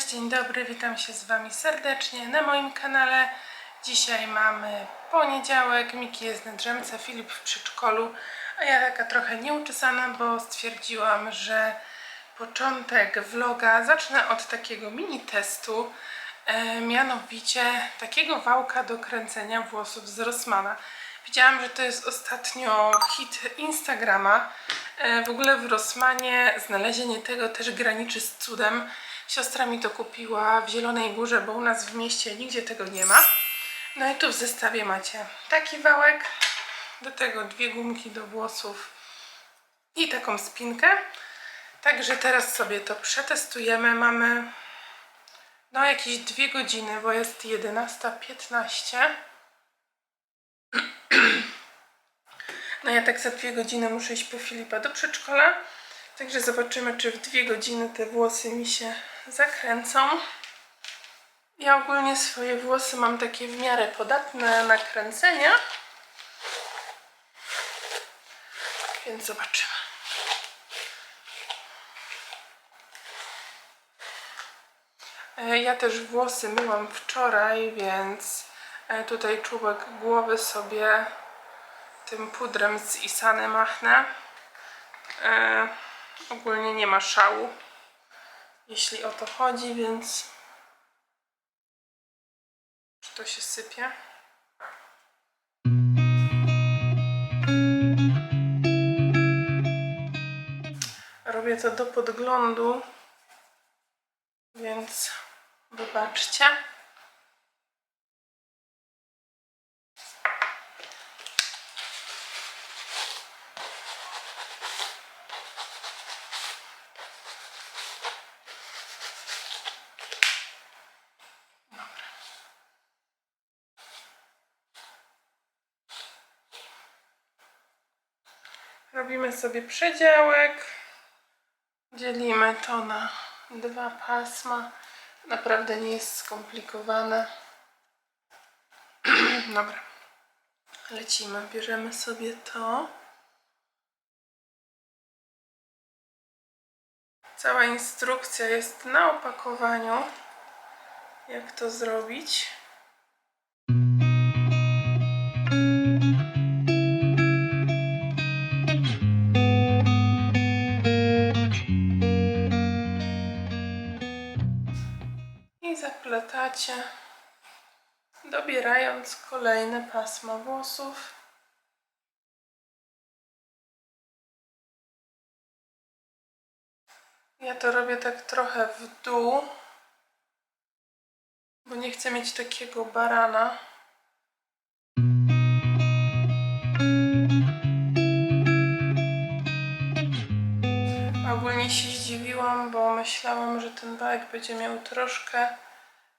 Cześć, dzień dobry, witam się z Wami serdecznie na moim kanale. Dzisiaj mamy poniedziałek, Miki jest na drzemce, Filip w przedszkolu, a ja taka trochę nieuczesana, bo stwierdziłam, że początek vloga zacznę od takiego mini testu, e, mianowicie takiego wałka do kręcenia włosów z Rossmana. Widziałam, że to jest ostatnio hit Instagrama. E, W ogóle w Rossmanie znalezienie tego też graniczy z cudem. Siostra mi to kupiła w Zielonej Górze, bo u nas w mieście nigdzie tego nie ma. No i tu w zestawie macie taki wałek, do tego dwie gumki do włosów i taką spinkę. Także teraz sobie to przetestujemy. Mamy no jakieś dwie godziny, bo jest 11.15. No ja tak za dwie godziny muszę iść po Filipa do przedszkola. Także zobaczymy, czy w dwie godziny te włosy mi się zakręcą. Ja ogólnie swoje włosy mam takie w miarę podatne na kręcenia. Więc zobaczymy. E, Ja też włosy myłam wczoraj, więc e, tutaj czubek głowy sobie tym pudrem z Isany machnę. E, ogólnie nie ma szału, jeśli o to chodzi, więc czy to się sypie? Robię to do podglądu, więc wybaczcie. Robimy sobie przedziałek. Dzielimy to na dwa pasma. Naprawdę nie jest skomplikowane. Dobra. Lecimy. Bierzemy sobie to. Cała instrukcja jest na opakowaniu. Jak to zrobić. I zaplatacie, dobierając kolejne pasma włosów. Ja to robię tak trochę w dół, bo nie chcę mieć takiego barana. Ogólnie się zdziwiłam, bo myślałam, że ten bajek będzie miał troszkę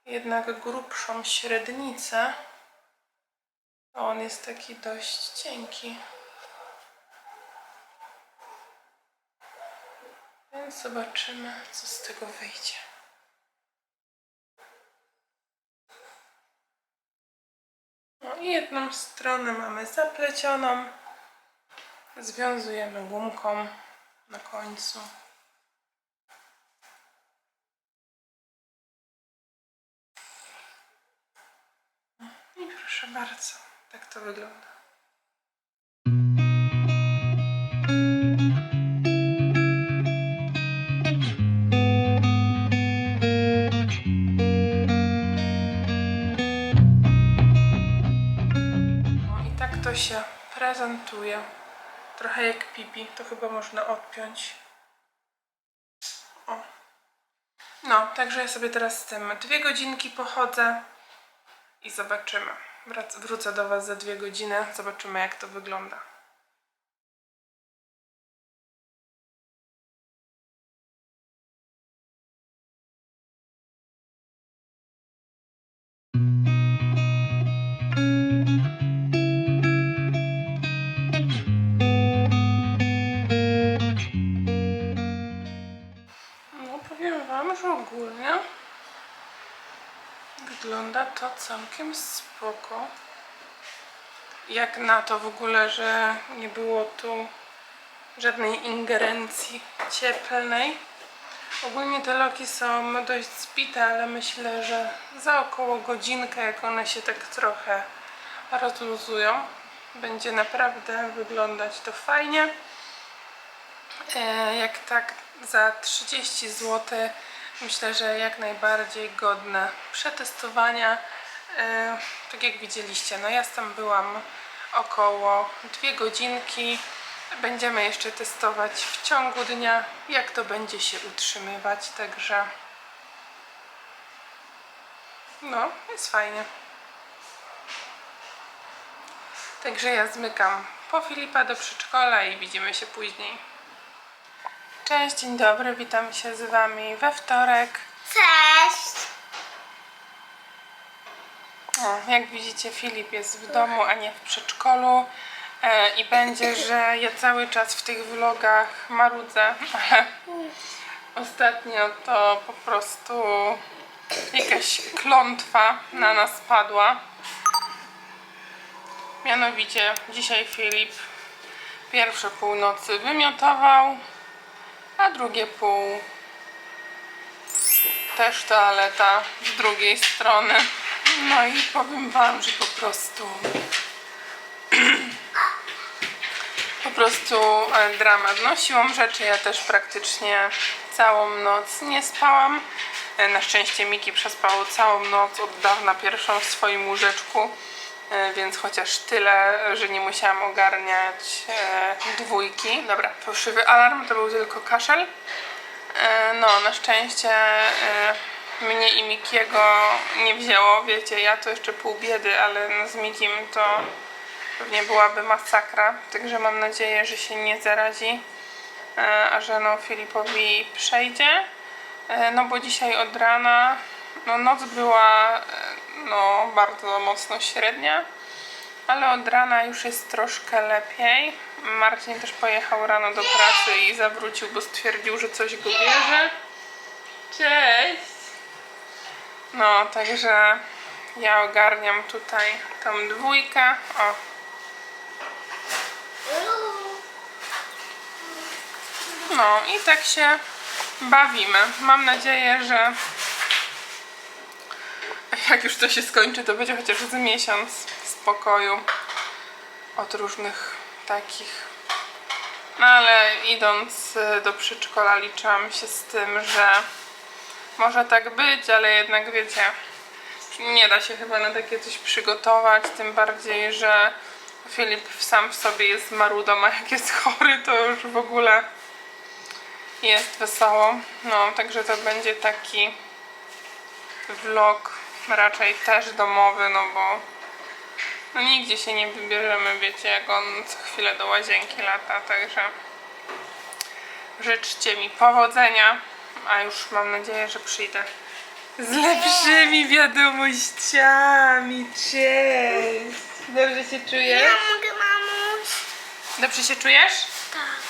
jednak grubszą średnicę. A on jest taki dość cienki. Więc zobaczymy, co z tego wyjdzie. No i jedną stronę mamy zaplecioną. Związujemy gumką na końcu. I proszę bardzo, tak to wygląda. No i tak to się prezentuje. Trochę jak pipi, to chyba można odpiąć. O. No, także ja sobie teraz z tym dwie godzinki pochodzę i zobaczymy. Wrac- wrócę do Was za dwie godziny, zobaczymy jak to wygląda. Wygląda to całkiem spoko. Jak na to w ogóle, że nie było tu żadnej ingerencji cieplnej. Ogólnie te loki są dość zbite, ale myślę, że za około godzinkę, jak one się tak trochę rozluzują, będzie naprawdę wyglądać to fajnie. E, Jak tak za 30 zł, myślę, że jak najbardziej godne przetestowania. E, Tak jak widzieliście, no ja tam byłam około 2 godzinki. Będziemy jeszcze testować w ciągu dnia, jak to będzie się utrzymywać, także no, jest fajnie. Także ja zmykam po Filipa do przedszkola i widzimy się później. Cześć, dzień dobry, witam się z Wami we wtorek. Cześć! O, jak widzicie, Filip jest w domu, a nie w przedszkolu. E, I będzie, że ja cały czas w tych vlogach marudzę, ale ostatnio to po prostu jakaś klątwa na nas padła. Mianowicie dzisiaj Filip pierwsze północy wymiotował, a drugie pół też toaleta z drugiej strony. No i powiem Wam, że po prostu po prostu e, dramat. No siłą rzeczy ja też praktycznie całą noc nie spałam. E, Na szczęście Miki przespał całą noc od dawna pierwszą w swoim łóżeczku, więc chociaż tyle, że nie musiałam ogarniać e, dwójki. Dobra, fałszywy alarm to był tylko kaszel. E, No, na szczęście e, mnie i Mikiego nie wzięło. Wiecie, ja to jeszcze pół biedy, ale no z Mikim to pewnie byłaby masakra. Także mam nadzieję, że się nie zarazi, e, a że no Filipowi przejdzie. E, No bo dzisiaj od rana, no noc była e, no bardzo mocno średnia, ale od rana już jest troszkę lepiej. Marcin też pojechał rano do pracy i zawrócił, bo stwierdził, że coś go bierze. Cześć! No, także ja ogarniam tutaj tą dwójkę. O, No i tak się bawimy. Mam nadzieję, że jak już to się skończy, to będzie chociaż z miesiąc spokoju od różnych takich. No ale idąc y, do przedszkola liczyłam się z tym, że może tak być, ale jednak wiecie, nie da się chyba na takie coś przygotować, tym bardziej, że Filip sam w sobie jest marudą, a jak jest chory, to już w ogóle jest wesoło. No, także to będzie taki vlog raczej też domowy, no bo no nigdzie się nie wybierzemy, wiecie, jak on co chwilę do łazienki lata, także życzcie mi powodzenia, a już mam nadzieję, że przyjdę z lepszymi wiadomościami. Cześć! Dobrze się czujesz? Ja mogę, mamuś? Dobrze się czujesz? Tak.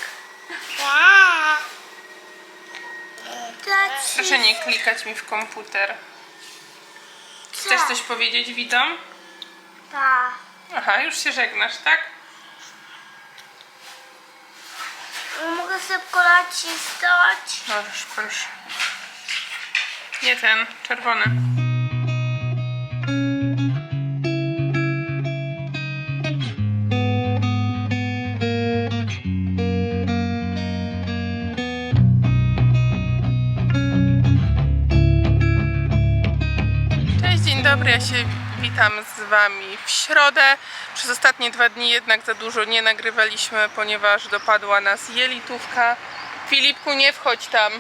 Taci. Proszę nie klikać mi w komputer. Chcesz coś powiedzieć widzom? Tak. Aha, już się żegnasz, tak? Mogę szybko nacisnąć? Możesz, proszę. Nie ten, czerwony. Ja się witam z Wami w środę. Przez ostatnie dwa dni jednak za dużo nie nagrywaliśmy, ponieważ dopadła nas jelitówka. Filipku, nie wchodź tam.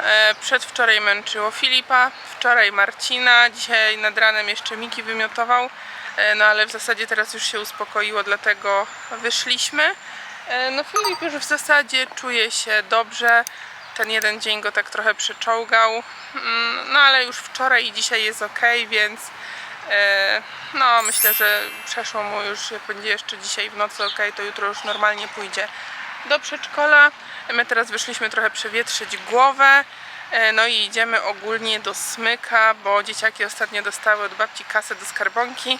E, Przedwczoraj męczyło Filipa, wczoraj Marcina, dzisiaj nad ranem jeszcze Miki wymiotował, E, no ale w zasadzie teraz już się uspokoiło, dlatego wyszliśmy. E, No Filip już w zasadzie czuje się dobrze, ten jeden dzień go tak trochę przeczołgał, Mm, no ale już wczoraj i dzisiaj jest ok, więc e, no myślę, że przeszło mu już, jak będzie jeszcze dzisiaj w nocy ok, to jutro już normalnie pójdzie do przedszkola. My teraz wyszliśmy trochę przewietrzyć głowę. E, No i idziemy ogólnie do smyka, bo dzieciaki ostatnio dostały od babci kasę do skarbonki.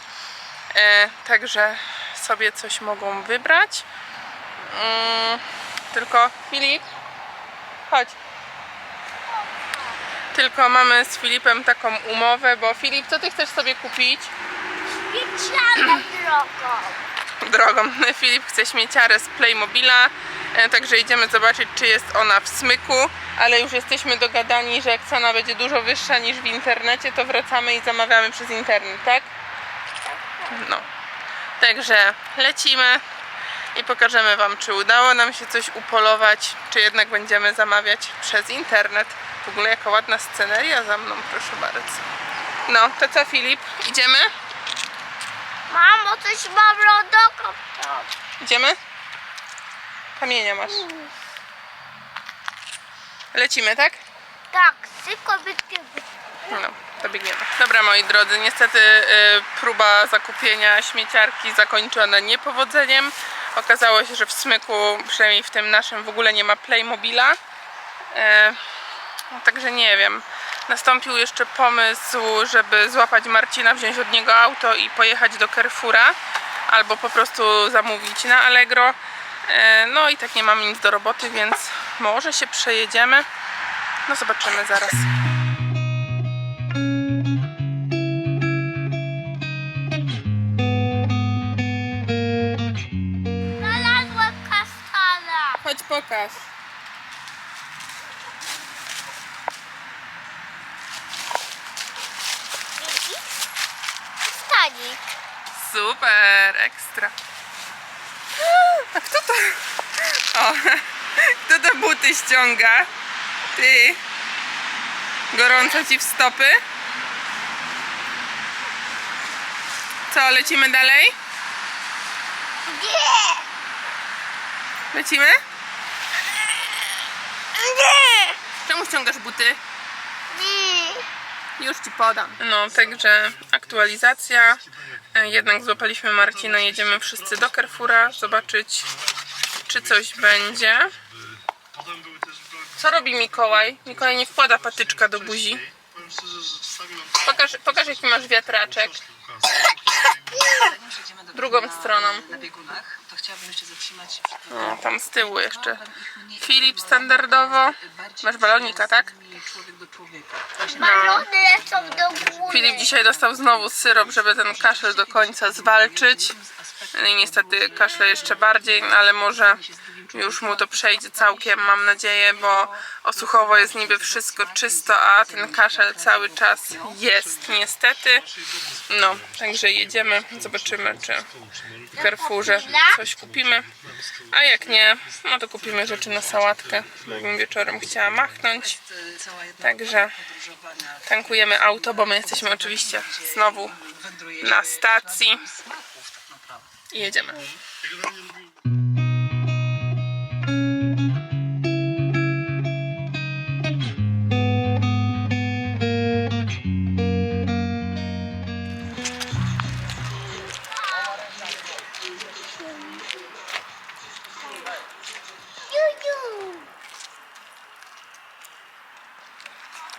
E, Także sobie coś mogą wybrać. Mm, Tylko Filip, chodź. Tylko mamy z Filipem taką umowę, bo Filip, co ty chcesz sobie kupić? Wieczorem drogą. Drogą. Filip chce śmieciarę z Playmobila, e, także idziemy zobaczyć, czy jest ona w smyku, ale już jesteśmy dogadani, że jak cena będzie dużo wyższa niż w internecie, to wracamy i zamawiamy przez internet, tak? No. Także lecimy i pokażemy Wam, czy udało nam się coś upolować, czy jednak będziemy zamawiać przez internet. W ogóle jaka ładna sceneria za mną, proszę bardzo. No, to co Filip? Idziemy? Mamo, coś mam lodoko. Idziemy? Kamienia masz. Lecimy, tak? Tak, szybko biegniemy. No, to biegniemy. Dobra, moi drodzy, niestety y, próba zakupienia śmieciarki zakończona niepowodzeniem. Okazało się, że w smyku, przynajmniej w tym naszym, w ogóle nie ma Playmobila. E, no, także nie wiem. Nastąpił jeszcze pomysł, żeby złapać Marcina, wziąć od niego auto i pojechać do Carrefoura. Albo po prostu zamówić na Allegro. E, no i tak nie mamy nic do roboty, więc może się przejedziemy. No zobaczymy zaraz. Pokaż. Stanik. Super, ekstra. A kto to? O, kto to buty ściąga? Ty. Gorąco ci w stopy? Co, lecimy dalej? Nie! Lecimy? Nie! Czemu ściągasz buty? Nie! Już ci podam. No, także aktualizacja. E, Jednak złapaliśmy Marcina, jedziemy wszyscy do Carrefoura zobaczyć, czy coś będzie. Co robi Mikołaj? Mikołaj nie wkłada patyczka do buzi. Pokaż, pokaż jaki masz wiatraczek. Drugą stroną. Na biegunach, to chciałabym jeszcze zatrzymać. O, tam z tyłu jeszcze. Filip standardowo. Masz balonika, tak? przyjaznymi Człowiek do człowieka. Właśnie Balony lecą do góry. Filip dzisiaj dostał znowu syrop, żeby ten kaszel do końca zwalczyć. No i niestety kaszle jeszcze bardziej, no ale może już mu to przejdzie całkiem, mam nadzieję, bo osłuchowo jest niby wszystko czysto, a ten kaszel cały czas jest niestety. No, także jedziemy, zobaczymy czy w Carrefourze coś kupimy, a jak nie, no to kupimy rzeczy na sałatkę, bym wieczorem chciała machnąć. Także tankujemy auto, bo my jesteśmy oczywiście znowu na stacji i jedziemy.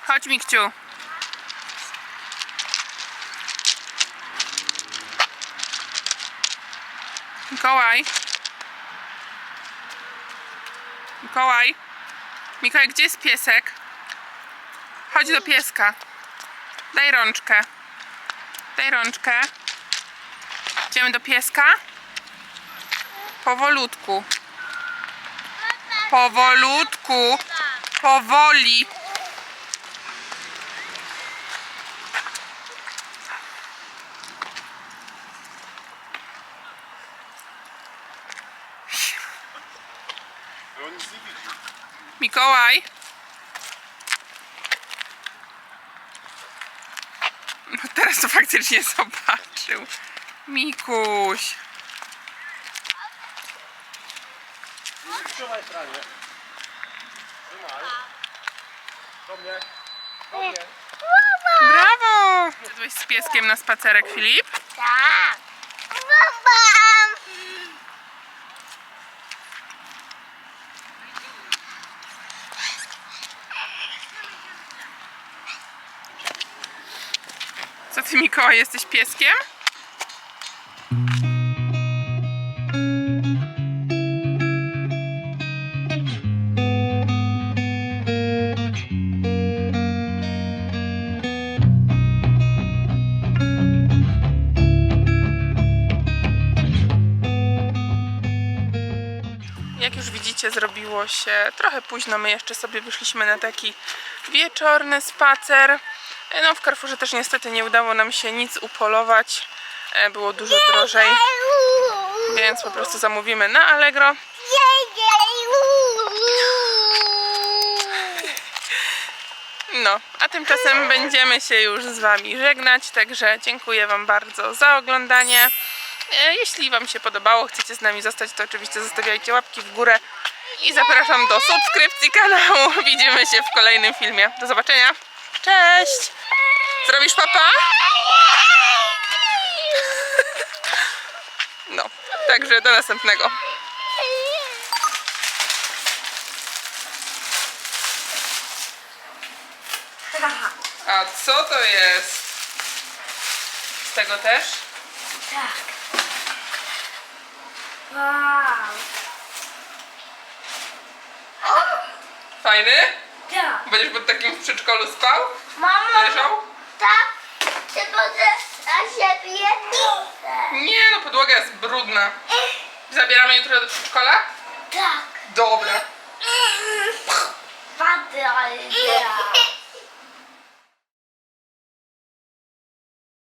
Chodź Mikciu. Mikołaj. Mikołaj. Mikołaj, gdzie jest piesek? Chodź do pieska. Daj rączkę. Daj rączkę. Idziemy do pieska? Powolutku. Powolutku. Powoli. Bo on nic nie widzi. Mikołaj. No teraz to faktycznie zobaczył. Mikuś. Trzymaj pranie. Trzymaj. Do mnie. Do mnie. Brawo! Szedłeś z pieskiem na spacerek, Filip? Tak. Mama. ty Mikołaj jesteś pieskiem? Jak już widzicie, zrobiło się trochę późno. My jeszcze sobie wyszliśmy na taki wieczorny spacer. E, No w Carrefourze też niestety nie udało nam się nic upolować. E, Było dużo drożej, więc po prostu zamówimy na Allegro. No, a tymczasem będziemy się już z Wami żegnać, także dziękuję Wam bardzo za oglądanie. E, Jeśli Wam się podobało, chcecie z nami zostać, to oczywiście zostawiajcie łapki w górę i zapraszam do subskrypcji kanału. Widzimy się w kolejnym filmie. Do zobaczenia. Cześć! Zrobisz papa? No, także do następnego. A co to jest? Z tego też? Tak. Wow. Fajny? Tak. Będziesz pod takim w przedszkolu spał? Mamo, Leżał? tak? Czy może na siebie? Nie, no podłoga jest brudna. Zabieramy jutro do przedszkola? Tak. Dobra. Padaj.